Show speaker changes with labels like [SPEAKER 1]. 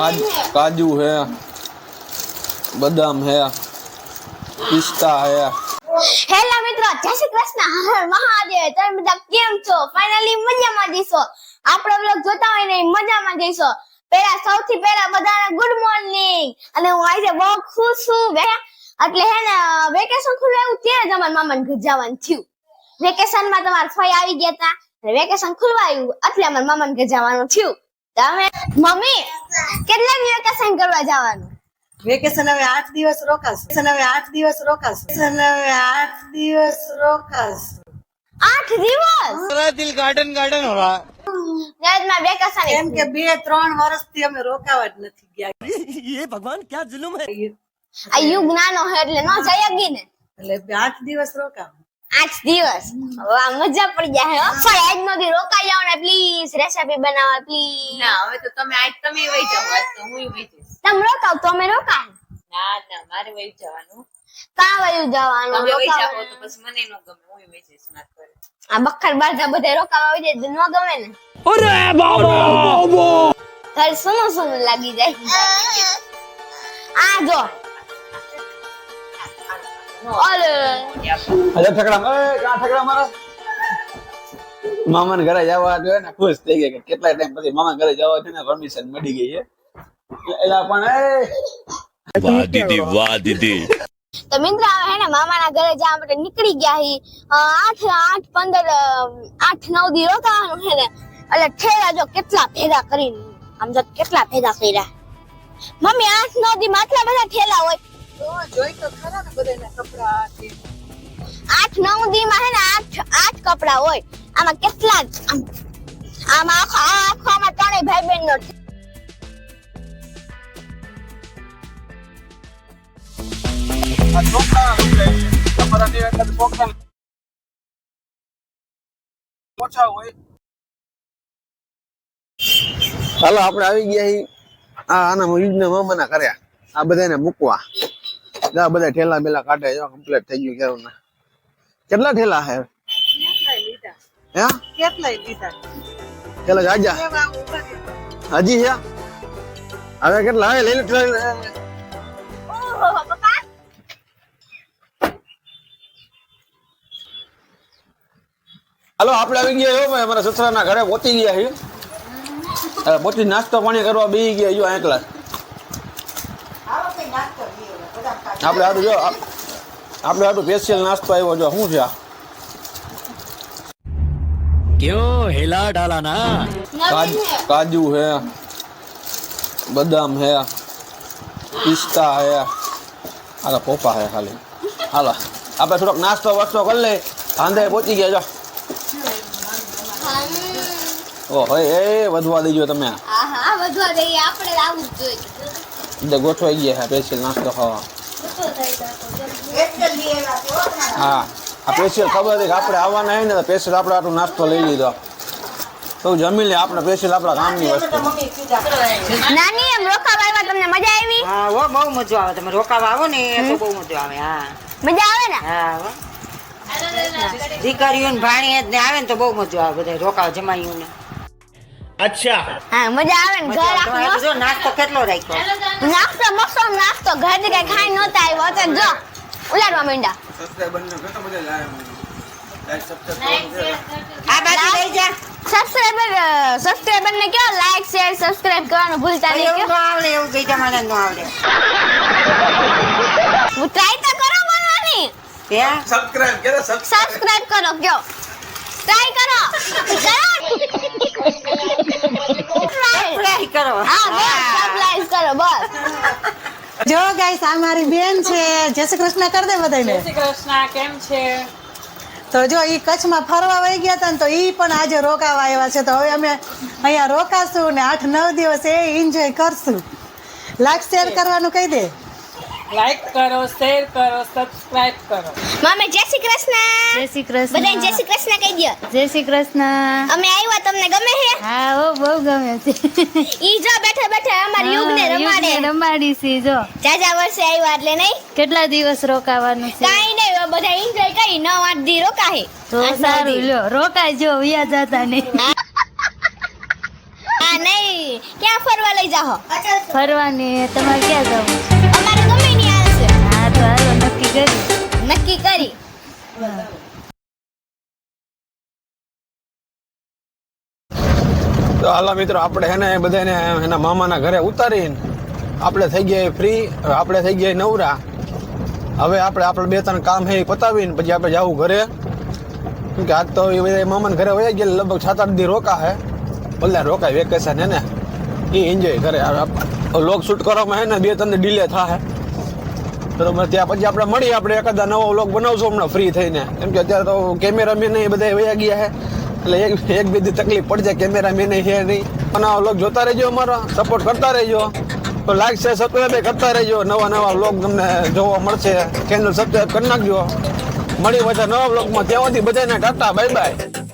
[SPEAKER 1] કાજુ હે, બદામ હે, પિસ્તા હે.
[SPEAKER 2] હેલો મિત્રો, જય શ્રી કૃષ્ણ. મહાદેવ, તમે બધા કેમ છો? ફાઇનલી મજામાં જઈશો. આપણો બ્લોગ જોતા હોય ને મજામાં જઈશો. પહેલા સૌથી પહેલા બધાને ગુડ મોર્નિંગ અને હું આજે બહુ ખુશ છું એટલે હે ને વેકેશન ખુલ્લું આવ્યું ત્યારે જ અમારા મામાને ઘર જવાનું થયું. વેકેશનમાં તમારા ફઈ આવી ગયા હતા અને વેકેશન ખુલવાયું એટલે અમારા મામાને ઘર જવાનું થયું. તમે મમ્મી કેટલા વેકેશન કરવા જવાનું?
[SPEAKER 3] વેકેશન હવે આઠ દિવસ રોકાશે. હવે આઠ દિવસ રોકાશે. હવે આઠ દિવસ રોકાશે.
[SPEAKER 2] આઠ દિવસ?
[SPEAKER 4] દિલ ગાર્ડન
[SPEAKER 2] ગાર્ડન હો
[SPEAKER 3] એમ કે બે ત્રણ વર્ષથી અમે રોકાવા જ નથી ગયા.
[SPEAKER 4] એ ભગવાન ક્યાં જુલુમ હે?
[SPEAKER 2] આ યુગ નાનો હે એટલે નો જઈ ગઈ
[SPEAKER 3] એટલે આઠ દિવસ રોકાવ
[SPEAKER 2] આઠ દિવસ. વાહ મજા પડી જાય હો. નો દી રોકાઈ જાવ ને પ્લીઝ રેસીપી બનાવવા પ્લીઝ
[SPEAKER 5] ના હવે તો તમે આજ તમે વહી જાવ આજ તો હું વહી જઈશ.
[SPEAKER 2] તમે રોકાવ તો અમે રોકાય.
[SPEAKER 5] ના ના મારે વહી જવાનું.
[SPEAKER 2] કા વયું જવાનું?
[SPEAKER 5] તમે વહી
[SPEAKER 2] જાવ
[SPEAKER 5] તો બસ મને નો ગમે હું વહી જઈશ મારા ઘરે.
[SPEAKER 2] આ બખર બારજા બધા રોકાવા આવી જાય તો ન ગમે ને? તારે સુનું સુનું લાગી જાય. આ જો ઓલે
[SPEAKER 1] અરે ઠકડા એ ક્યાં ઠકડા મારા? મામાને ઘરે જવા જોઈએ ને ખુશ થઈ ગયા કે કેટલા ટાઈમ પછી મામા ઘરે જવા છે ને પરમિશન મળી ગઈ છે એલા પણ એ.
[SPEAKER 6] વાહ દીદી વાહ દીદી.
[SPEAKER 2] તો મિત્ર હે ને મામાના ઘરે જવા માટે નીકળી ગયા હી. આઠ આઠ પંદર આઠ નવ દી રોકાવાનું હે ને. એટલે ઠેરા જો કેટલા ભેગા કરીને આમ જો કેટલા ભેગા કર્યા. મમ્મી આઠ નવ દી આટલા બધા ઠેલા હોય.
[SPEAKER 3] જોઈ તો ખરા ને બધાના કપડા
[SPEAKER 2] આઠ નવ દી માં હે ને આઠ આઠ કપડા હોય. આમાં કેટલા આમાં આખો આખો આમાં ત્રણેય ભાઈ બહેન નો
[SPEAKER 1] હાલો આપણે આવી ગયા હી. આ આના યુજના મામાના કર્યા આ બધાને મૂકવા. આ બધા ઠેલા બેલા કાઢે જો કમ્પ્લીટ થઈ ગયું કેવું ના કેટલા ઠેલા હે? હે છે? હવે કેટલા? હવે લઈ લે હાલો, આપણે આવી ગયા હો અમારા સસરાના ઘરે પહોંચી ગયા છીએ. પહોંચી નાસ્તો પાણી કરવા બેસી ગયા એકલા. આપણે હારું જો આપણે હારું સ્પેશિયલ નાસ્તો આવ્યો જો શું છે આ
[SPEAKER 6] ક્યો હેલા ડાલા ના
[SPEAKER 1] કાજુ હે બદામ હે પિસ્તા હે આલા પોપા હે ખાલી હાલો આપણે થોડોક નાસ્તો વાસ્તો કરી લઈએ આંધે પહોંચી ગયા જો ઓહો એ વધવા દેજો તમે
[SPEAKER 2] હા હા વધવા દઈએ આપણે આવું જ જોઈએ
[SPEAKER 1] ગોઠવાઈ ગયા છે સ્પેશિયલ નાસ્તો ખાવા
[SPEAKER 3] હો.
[SPEAKER 1] આ પેશિયલ ખબર હતી કે આપણે આવવાના હોય ને તો પેશિયલ આપણે આટલું નાસ્તો લઈ લીધો. તો જમી લે આપણે પેશિયલ આપણા કામની વસ્તુ.
[SPEAKER 2] નાની એમ રોકાવા આવ્યા તમને મજા આવી?
[SPEAKER 7] હા હો બહુ મજા આવે. તમે રોકાવા આવો ને તો બહુ મજા આવે હા.
[SPEAKER 2] મજા આવે ને?
[SPEAKER 7] હા હો. દીકરીઓ ને જ ને આવે ને તો બહુ મજા આવે બધા રોકાવા જમાયું ને
[SPEAKER 2] હા મજા આવે ને ઘર આખું
[SPEAKER 7] જો નાસ્તો કેટલો રાખ્યો?
[SPEAKER 2] નાસ્તો મસ્ત નાસ્તો. ઘરથી કઈ ખાઈ નહોતા આવ્યો. તો જો ઉલાડવા માંડ્યા.
[SPEAKER 7] આ બાજુ લઈ જા.
[SPEAKER 2] સબસ્ક્રાઇબર સબસ્ક્રાઇબર ને કેવો લાઈક શેર સબસ્ક્રાઇબ કરવાનું ભૂલતા નહીં
[SPEAKER 7] એવું આવડે એવું કઈ તમારે ન આવડે.
[SPEAKER 2] હું ટ્રાય તો કરો
[SPEAKER 1] સબસ્ક્રાઇબ કરે
[SPEAKER 2] સબસ્ક્રાઇબ કરો કયો ટ્રાય કરો.
[SPEAKER 7] ટ્રાય કરો
[SPEAKER 2] હા બસ કરો બસ
[SPEAKER 3] જો ગાઈસ આ મારી બેન છે. જય શ્રી કૃષ્ણ કર દે બધાને
[SPEAKER 5] કૃષ્ણ કેમ છે?
[SPEAKER 3] તો જો એ કચ્છમાં ફરવા વહી ગયા હતા ને તો ઈ પણ આજે રોકાવા આવ્યા છે. તો હવે અમે અહીંયા રોકાશું ને આઠ નવ દિવસ એ એન્જોય કરશું. લાઈક શેર કરવાનું કહી દે.
[SPEAKER 5] લાઈક કરો શેર કરો સબસ્ક્રાઇબ કરો.
[SPEAKER 2] મમ્મી જય શ્રી કૃષ્ણ.
[SPEAKER 8] જય શ્રી કૃષ્ણ.
[SPEAKER 2] બધાને જય શ્રી કૃષ્ણ કહી દો
[SPEAKER 8] જય શ્રી કૃષ્ણ.
[SPEAKER 2] અમે આવ્યા તમને ગમે છે
[SPEAKER 8] હા ઓ બહુ ગમે છે.
[SPEAKER 2] ઈ જો બેઠા બેઠા અમાર યુગ ને રમાડે.
[SPEAKER 8] રમાડી સી જો.
[SPEAKER 2] જાજા વર્ષે આવ્યા એટલે નહીં?
[SPEAKER 8] કેટલા દિવસ રોકાવાનું છે?
[SPEAKER 2] કાઈ નહીં બધા એન્જોય કરી નવ આઠ દી રોકાહે.
[SPEAKER 8] તો સારું લ્યો રોકાય જો વ્યા જતા નહીં.
[SPEAKER 2] હા નહીં. ક્યાં ફરવા લઈ જાહો?
[SPEAKER 8] ફરવાની તમારે ક્યાં જવું તો હાલો
[SPEAKER 1] મિત્રો, આપણે એને બધાને એના મામાના ઘરે ઉતારીને આપણે થઈ ગયા ફ્રી આપણે થઈ ગયા નવરા. હવે આપણે આપણે બે ત્રણ કામ છે એ પતાવીને પછી આપણે જવું ઘરે. કેમ કે આજ તો એ બધા મામાના ઘરે વયા ગયા, લગભગ સાત આઠ દી રોકા હે. ભલે રોકાય વેકેશન હે ને, એ એન્જોય કરે. લોગ શૂટ કરવામાં હે બે ત્રણ ડીલે થાય બરોબર ત્યાં પછી આપણે મળીએ, આપણે એકાદા નવો વ્લોગ બનાવશું હમણાં ફ્રી થઈને. કેમ કે અત્યારે તો કેમેરામેન એ બધા વયા ગયા છે એટલે એક એક બીજી તકલીફ પડી જાય કેમેરામેન છે નહીં. પણ આ વ્લોગ જોતા રહેજો અમારો સપોર્ટ કરતા રહેજો. તો લાઈક છે સબસ્ક્રાઈબ કરતા રહેજો. નવા નવા વ્લોગ તમને જોવા મળશે. ચેનલ સબસ્ક્રાઈબ કરી નાખજો. મળી પાછા નવા વ્લોગમાં ત્યાં સુધી બધાને ટાટા બાય બાય